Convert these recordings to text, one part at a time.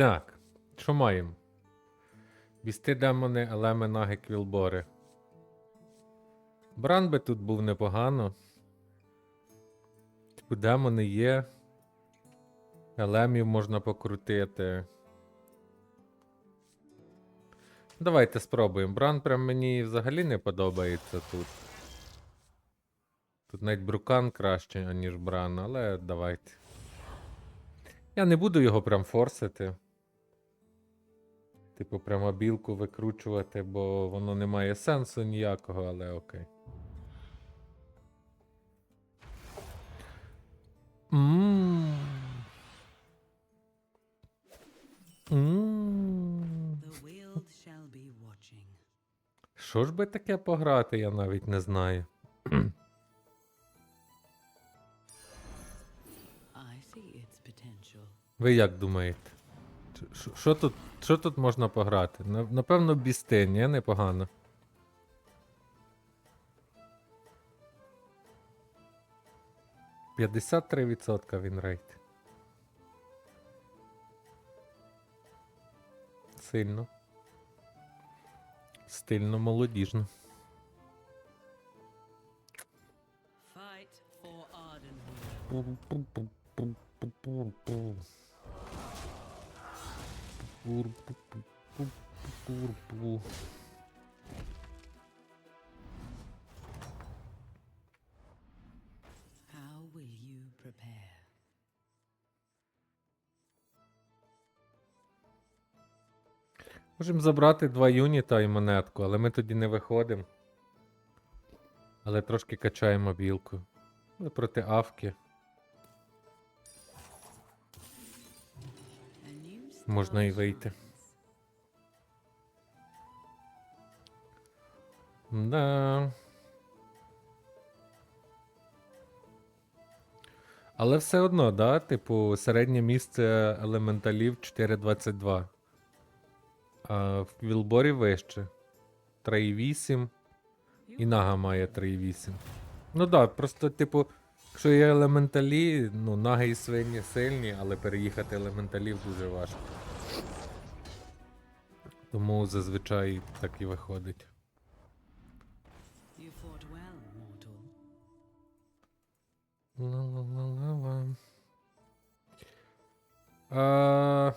Так, що маємо? Вісти демони, елеми, наги, квілбори. Бран би тут був непогано. Типу, демони є. Елемів можна покрутити. Давайте спробуємо. Бран прям мені взагалі не подобається тут. Тут навіть брукан краще, аніж Бран, але давайте. Я не буду його прям форсити. Типу, прямо білку викручувати, бо воно не має сенсу ніякого, але окей. Мм. Мм. The world shall be watching. Що ж би таке пограти, я навіть не знаю. Ви як думаєте? Що тут, що тут можна пограти? Напевно, бісти, ні, непогано. П'ятдесят три відсотка він рейт. Сильно. Стильно, молодіжно. Fight for Ardenwood. How will you prepare? Можемо забрати два юніта і монетку, але ми тоді не виходимо. Але трошки качаємо білку. Але проти авки можна і вийти. Да. Але все одно, да, типу, середнє місце елементалів 4.22. А в Вілборі вище. 3.8. І Нага має 3.8. Ну да, просто, типу, якщо є елементалі, ну, наги і свині сильні, але переїхати елементалів дуже важко. Тому зазвичай так і виходить. You fought well, mortal. Ла-ла-ла-ла-ла. А...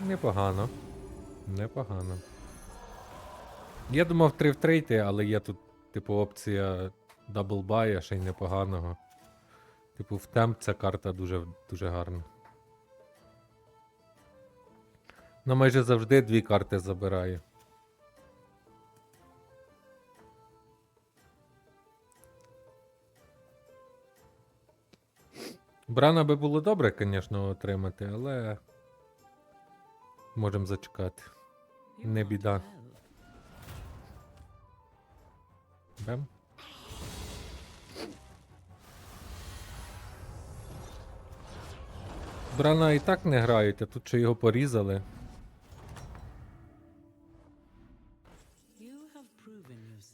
Непогано. Непогано. Я думав 3 в 3 йти, але є тут, типу, опція даблбая, ще й непоганого. Типу, в темп ця карта дуже, дуже гарна. Ну, майже завжди дві карти забирає. Брана би було добре, звісно, отримати, але можемо зачекати. Не біда. Бем. Брана і так не грають, а тут ще його порізали.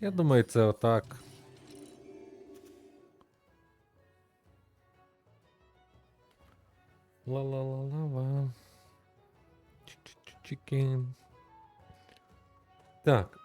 Я думаю, це отак. Ла-ла-ла-ла-ла. Чики. Так.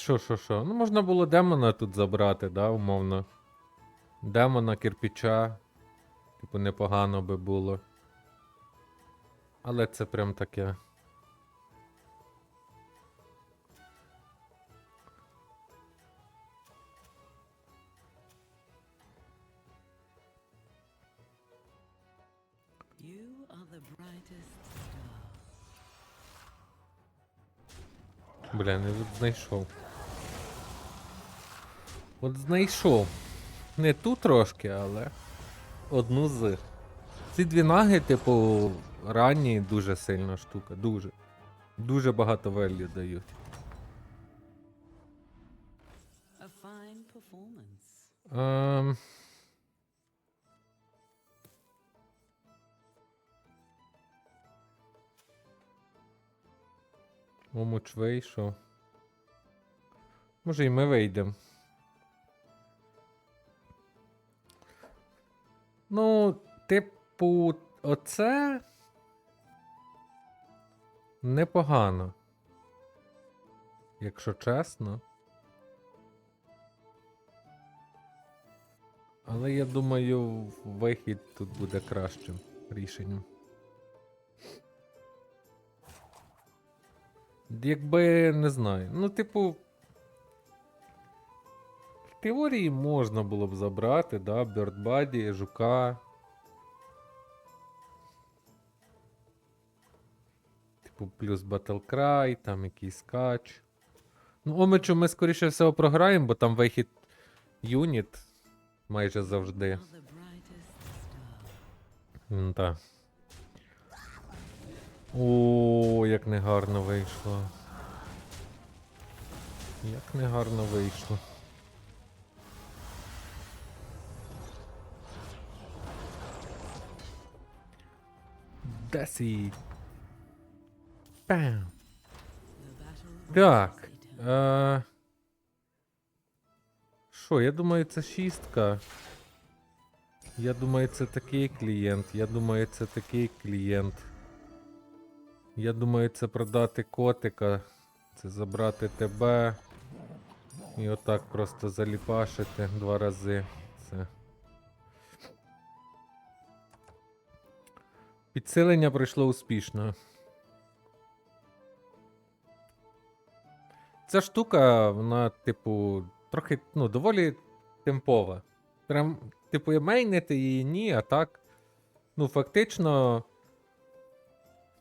Що, що, що? Ну, можна було демона тут забрати, да, умовно. Демона, кирпіча. Типу, непогано би було. Але це прям таке. Бля, не знайшов. От знайшов. Не ту трошки, але. Одну з. Ці дві наги, типу, ранні дуже сильна штука. Дуже. Дуже багато веллі дають. Ем... Омуч вийшов. Може і ми вийдемо. Ну, типу, оце непогано. Якщо чесно. Але я думаю, вихід тут буде кращим рішенням. Якби не знаю. Ну, типу. Теорії можна було б забрати, да, Бёрдбаді, жука. Типу, плюс Battlecry, там якийсь кач. Ну, Омичу ми скоріше всього програємо, бо там вихід юніт майже завжди. М. О, як негарно вийшло. Як негарно вийшло. Десять. Бам. Так. Е... Я думаю, це шістка. Я думаю, це такий клієнт. Я думаю, це такий клієнт. Я думаю, це продати котика. Це забрати тебе. І отак просто заліпашити два рази. Це. Підсилення пройшло успішно. Ця штука, вона, типу, трохи, ну, доволі темпова. Прям, типу, мейнити її ні, а так. Ну, фактично.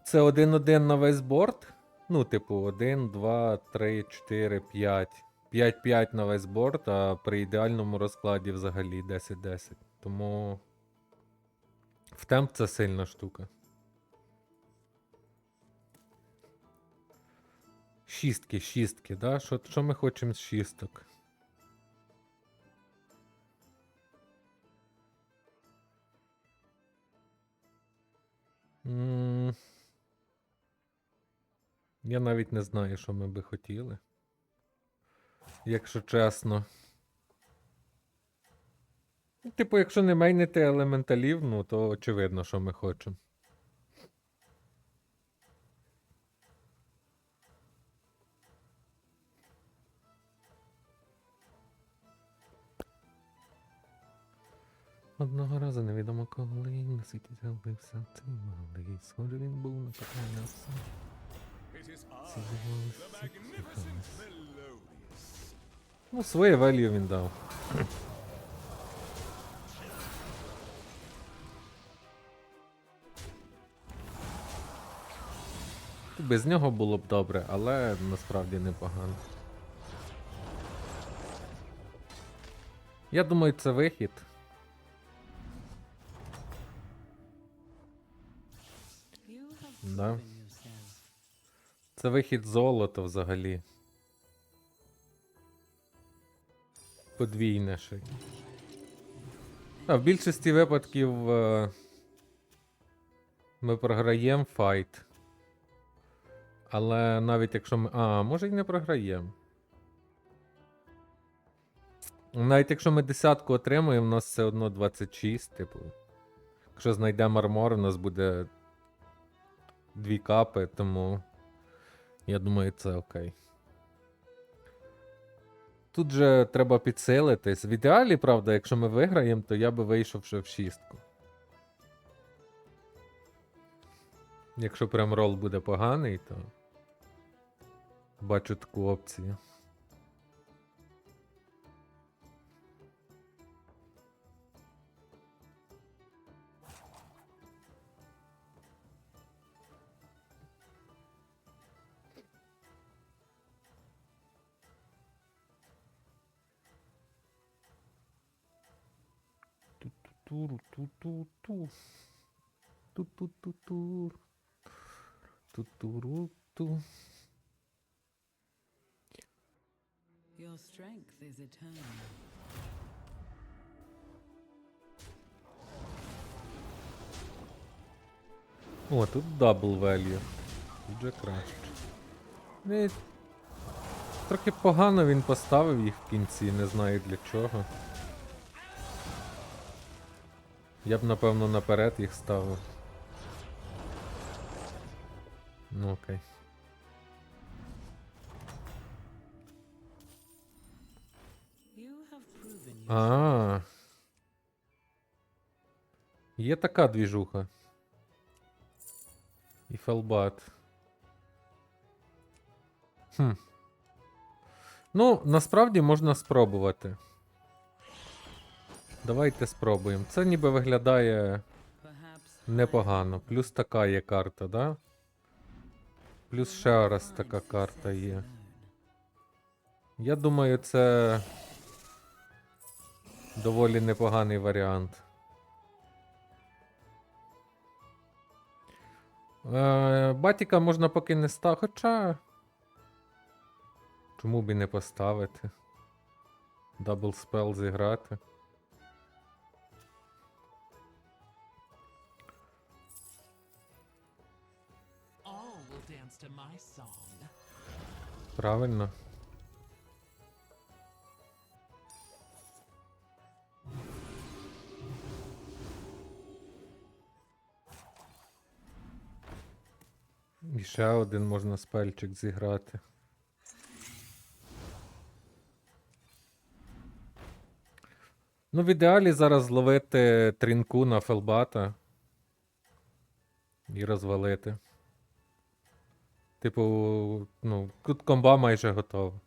Це один-один на весь борт. Ну, типу, 1, 2, 3, 4, 5. 5-5 на весь борт, а при ідеальному розкладі взагалі 10-10. Тому. В темп це сильна штука. Шістки, шістки, да? Що, що ми хочемо з шісток? М, Я навіть не знаю, що ми би хотіли. Якщо чесно. Ну, Типу, якщо не мейнити елементалів, ну то очевидно, що ми хочемо. Одного разу невідомо коли на світі з'явився цей малий. Схоже він був на на все. Ну, своє value він дав. Без нього було б добре, але насправді непогано. Я думаю, це вихід. Да. Це вихід золота взагалі. Подвійне ще. А, в більшості випадків е, ми програємо файт. Але навіть якщо ми. А, може і не програємо. Навіть якщо ми десятку отримуємо, у нас все одно 26, типу. Якщо знайдемо армор, у нас буде дві капи, тому. Я думаю, це окей. Тут же треба підсилитись. В ідеалі, правда, якщо ми виграємо, то я би вийшов ще в шістку. Якщо прям рол буде поганий, то бачу таку опцію. Ту-ту-ту-ту-ту. Ту-ту-ту-тур. Ту-туру-ту. Your strength is eternal. О, тут дабл value. Вже краще. І... Трохи погано він поставив їх в кінці, не знаю для чого. Я б напевно наперед їх ставив. Ну окей. А. Є така двіжуха. І фелбат. Хм. Ну, насправді можна спробувати. Давайте спробуємо. Це ніби виглядає непогано. Плюс така є карта, да? Плюс ще раз така карта є. Я думаю, це доволі непоганий варіант. Е, Батіка можна поки не ставити, хоча. Чому б і не поставити? Дабл спел зіграти. Правильно. І ще один можна спельчик зіграти. Ну, в ідеалі зараз зловити трінку на фелбата і розвалити. Типу, ну, тут комба майже готова.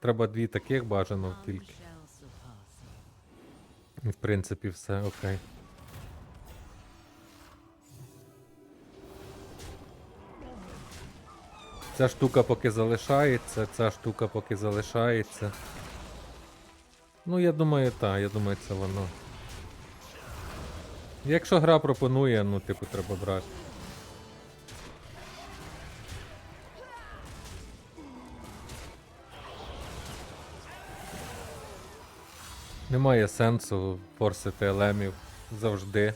Треба дві таких бажано тільки. І в принципі все окей. Ця штука поки залишається, ця штука поки залишається. Ну, я думаю, так, я думаю, це воно. Якщо гра пропонує, ну, типу, треба брати. Немає сенсу форсити елемів завжди.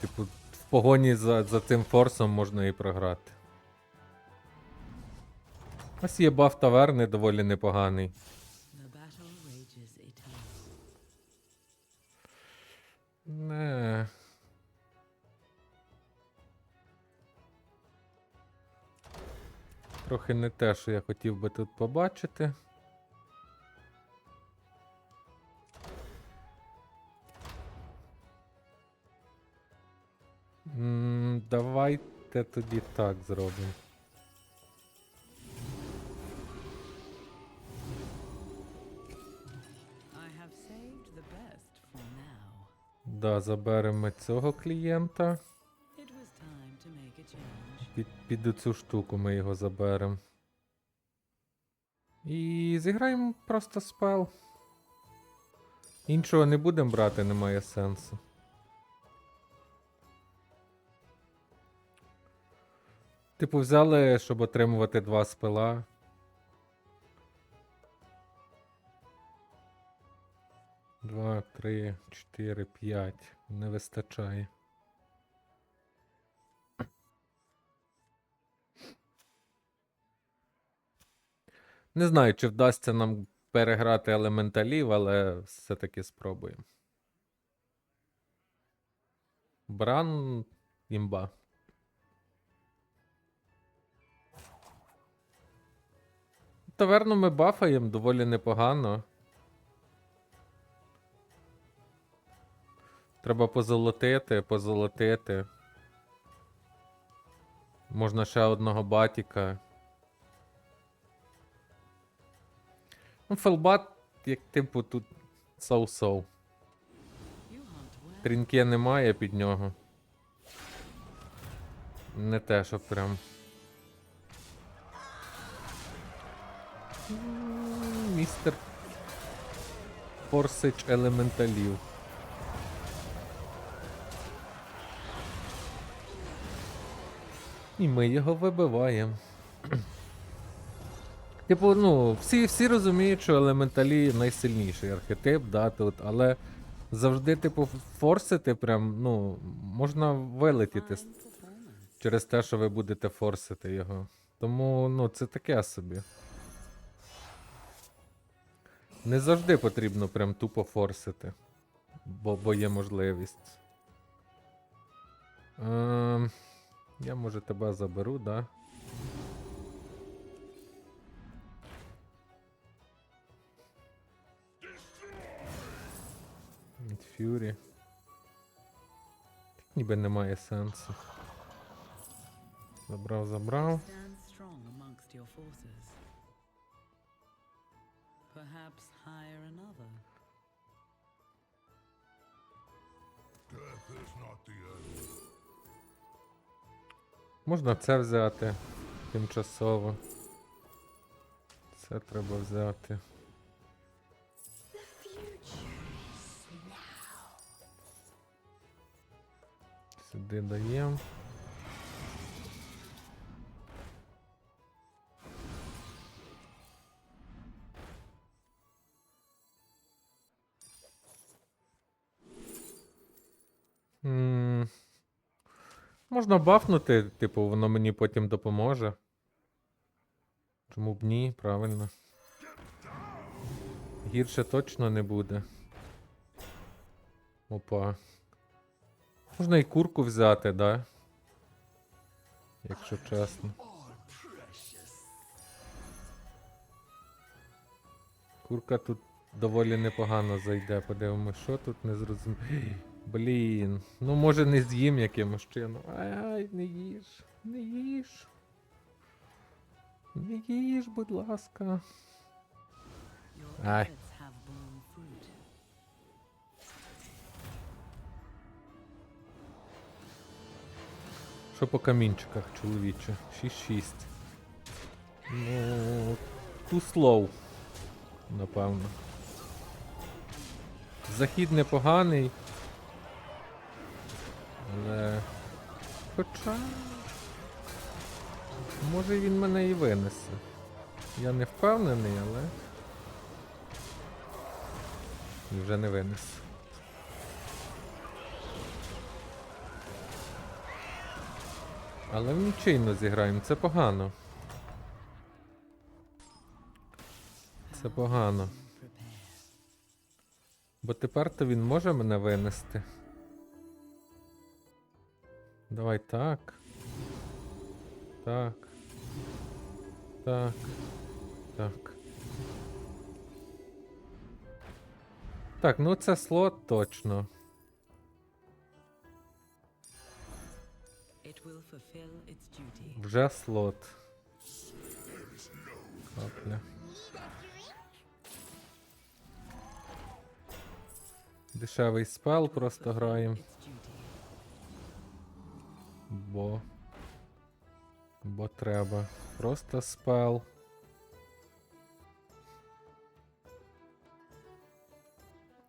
Типу, в погоні за, за цим форсом можна і програти. Ось є баф таверни доволі непоганий. Не. Трохи не те, що я хотів би тут побачити. М, Давайте тоді так зробимо. Да, заберемо цього клієнта. Під, під цю штуку ми його заберемо. І зіграємо просто спел. Іншого не будемо брати, немає сенсу. Типу, взяли, щоб отримувати два спела. Два, три, чотири, п'ять. Не вистачає. Не знаю, чи вдасться нам переграти елементалів, але все-таки спробуємо. Бран імба. Таверну ми бафаємо доволі непогано. Треба позолотити, позолотити. Можна ще одного батіка. Ну, фелбат, як типу, тут соу-соу. Трінки немає під нього. Не те, що прям. Містер Форсич елементалів. І ми його вибиваємо. Типу, ну, всі, всі розуміють, що елементалі найсильніший архетип, да, тут, але завжди, типу, форсити прям, ну, можна вилетіти через те, що ви будете форсити його. Тому, ну, це таке собі. Не завжди потрібно прям тупо форсити. Бо, бо є можливість. Ем, я може тебе заберу, да? Фюрі. Ніби немає сенсу. Забрав, забрав. Stand strong amongst your forces. Perhaps hire another. Можна це взяти тимчасово. Це треба взяти. Сюди даємо. Можна бафнути, типу, воно мені потім допоможе. Чому б ні, правильно. Гірше точно не буде. Опа. Можна і курку взяти, да? Якщо чесно. Курка тут доволі непогано зайде. Подивимось, що тут не зрозуміло. Блін. Ну може не з'їм якимось чином. Ай, не їж. Не їж. Не їж, будь ласка. Fruit. Що по камінчиках, чоловіче? 6-6. Ну. Too slow. Напевно. Захід непоганий. Але. Хоча. Може він мене і винесе. Я не впевнений, але. І вже не винесе. Але в нічийно зіграємо, це погано. Це погано. Бо тепер то він може мене винести. Давай так. Так. Так. Так. Так, ну це слот точно. Вже слот. Капля. Дешевий спел просто граємо. Бо. Бо треба. Просто спел.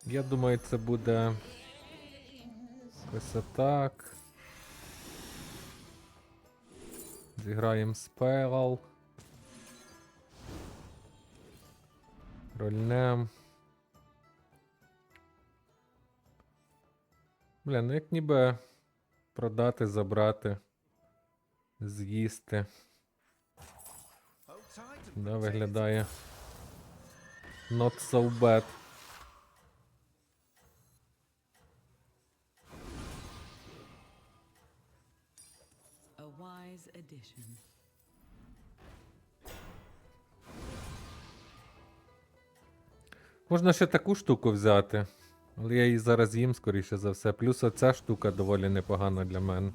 Я думаю, це буде. Ось отак. Зіграємо спел. Рольнем. Бля, ну як ніби продати, забрати, з'їсти. Да, виглядає. Not so bad. Можна ще таку штуку взяти. Але я її зараз їм, скоріше за все. Плюс оця штука доволі непогана для мене.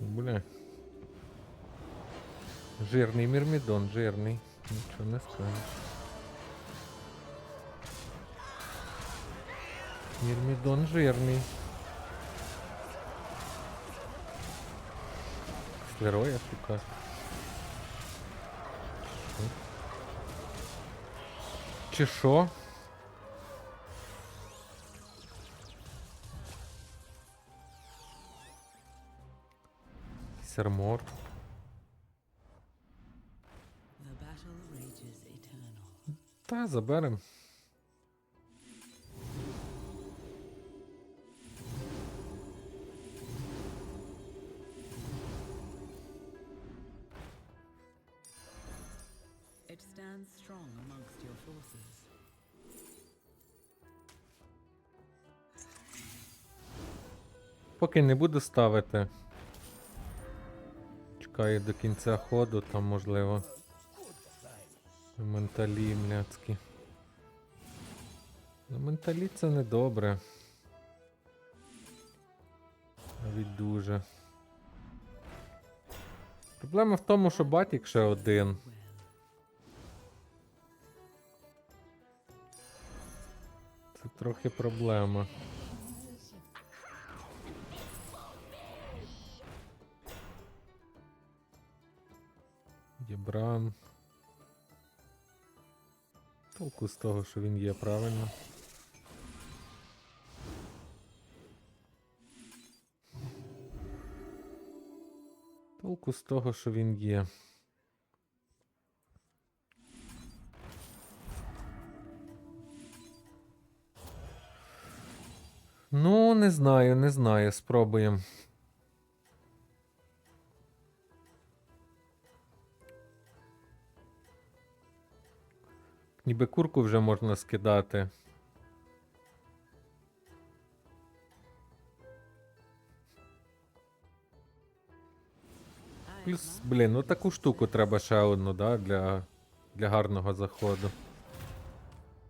Бля. Жирний мірмідон, жирний. Нічого не скажеш. Мірмідон жирний. Слероя шукати. Чи що? Сермор. Та, заберем. It stands strong amongst your forces. Поки не буду ставити. Чекаю до кінця ходу, там можливо. Менталі мляцькі. Ну, Менталі це не добре. Навіть дуже. Проблема в тому, що батік ще один. Трохи проблема. Єбран. Толку з того, що він є правильно. Толку з того, що він є. Не знаю, не знаю, спробуємо. Ніби курку вже можна скидати. Плюс, блін, ну таку штуку треба ще одну, да, для, для гарного заходу.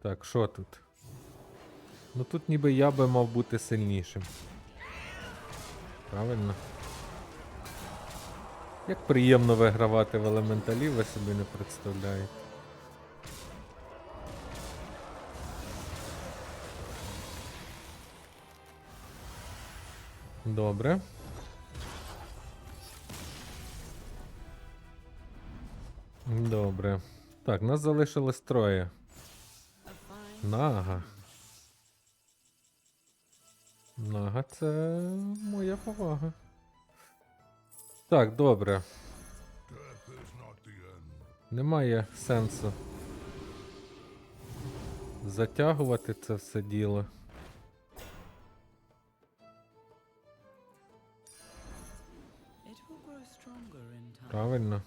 Так, що тут? Ну тут ніби я би мав бути сильнішим. Правильно? Як приємно вигравати в елементалі, ви собі не представляєте. Добре. Добре. Так, нас залишилось троє. Нага. Нага, це моя повага. Так, добре. Немає сенсу затягувати це все діло. Правильно.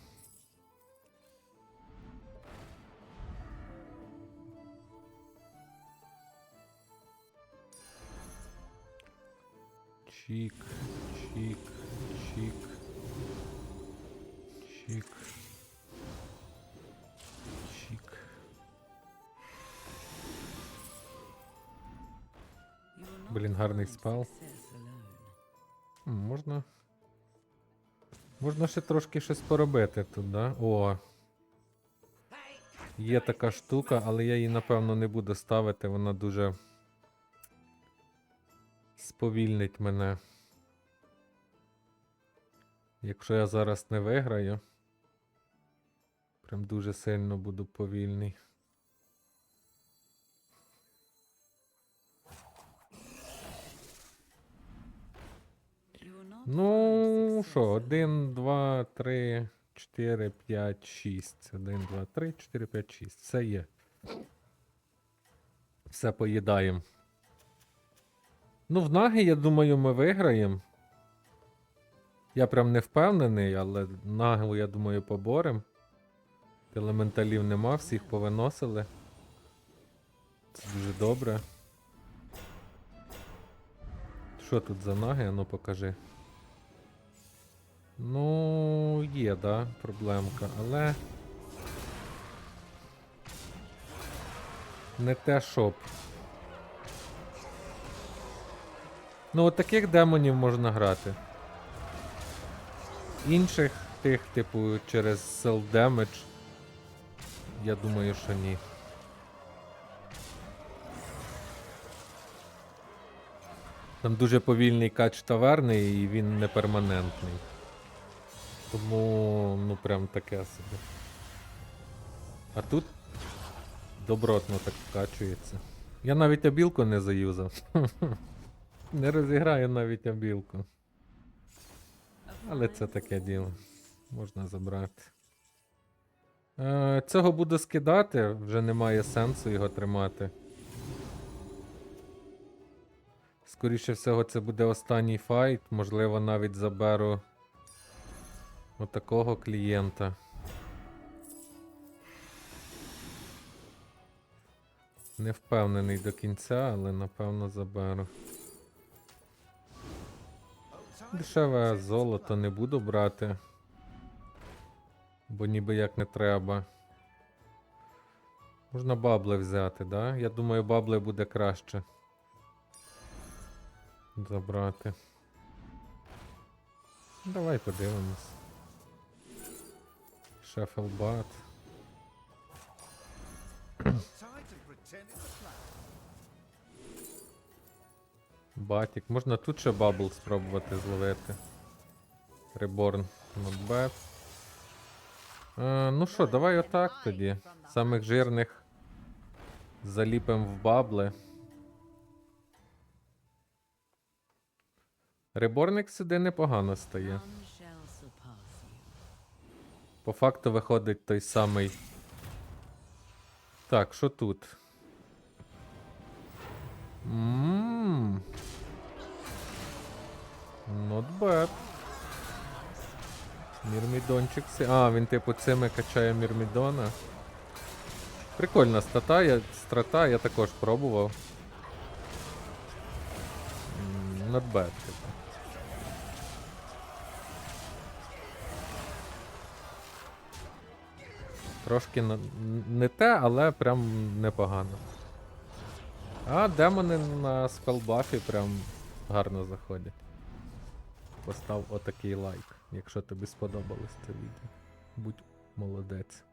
Чик, чик, чик. Чик. Чик. Блін, гарний. М, Можна. Можна ще трошки щось поробити тут, да? О. Є така штука, але я її напевно не буду ставити, вона дуже сповільнить мене. Якщо я зараз не виграю, прям дуже сильно буду повільний. Ну, що, success один, два, три, чотири, п'ять, шість. Один, два, три, чотири, п'ять, шість. Все є. Все поїдаємо. Ну, в наги, я думаю, ми виграємо. Я прям не впевнений, але нагу, я думаю, поборем. Елементалів нема, всіх повиносили. Це дуже добре. Що тут за наги? Ну покажи. Ну, є, да, проблемка, але. Не те щоб. Ну, от таких демонів можна грати. Інших тих, типу, через self-damage. Я думаю, що ні. Там дуже повільний кач таверни і він не перманентний. Тому, ну прям таке собі. А тут добротно так вкачується. Я навіть обілку не заюзав. Не розіграю навіть обілку. Але це таке діло. Можна забрати. Е, цього буду скидати, вже немає сенсу його тримати. Скоріше всього, це буде останній файт. Можливо, навіть заберу отакого клієнта. Не впевнений до кінця, але напевно заберу. Дешеве золото не буду брати. Бо ніби як не треба. Можна бабли взяти, да? Я думаю, бабли буде краще. Забрати. Давай подивимось. Шефелбат. Батік. Можна тут ще бабл спробувати зловити. Реборн. Not. Е, ну що, давай отак тоді. Самих жирних заліпимо в бабли. Реборник сюди непогано стає. По факту виходить той самий. Так, що тут? Ммм. Not bad. Мірмідончик. А, він типу цими качає Мірмідона. Прикольна стата, я, страта, я також пробував. Not bad, типу. Трошки не те, але прям непогано. А демони на спелбафі прям гарно заходять. Постав отакий лайк, якщо тобі сподобалось це відео. Будь молодець.